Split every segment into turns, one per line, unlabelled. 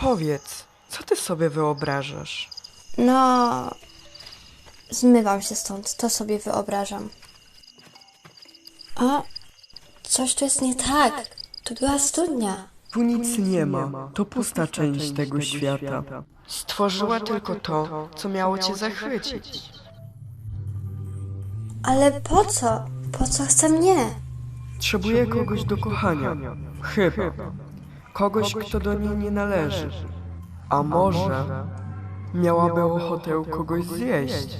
Powiedz, co ty sobie wyobrażasz?
No. Zmywam się stąd, to sobie wyobrażam. A, coś tu jest nie tak. Tu była studnia.
Tu nic nie ma, to pusta część tego świata. Stworzyła tylko to, co miało cię zachwycić.
Ale po co? Po co chce mnie?
Potrzebuje kogoś do kochania. Chyba. Kogoś, kto do niej nie należy. A może miałaby ochotę kogoś zjeść?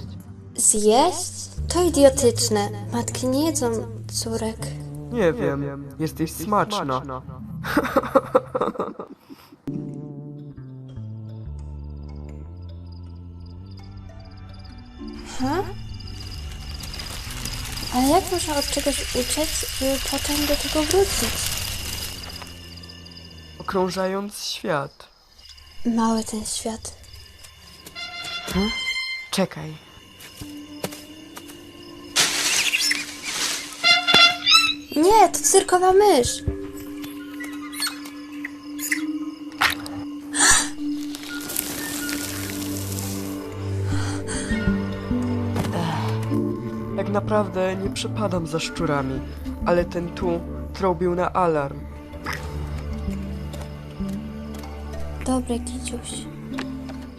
Zjeść? To idiotyczne. Matki nie jedzą córek.
Nie wiem, jesteś smaczna.
Ha? Ale jak można od czegoś uciec, żeby potem do tego wrócić?
Okrążając świat.
Mały ten świat.
Czekaj.
Nie, to cyrkowa mysz.
Tak naprawdę nie przepadam za szczurami, ale ten tu trąbił na alarm.
Добрый кінчився.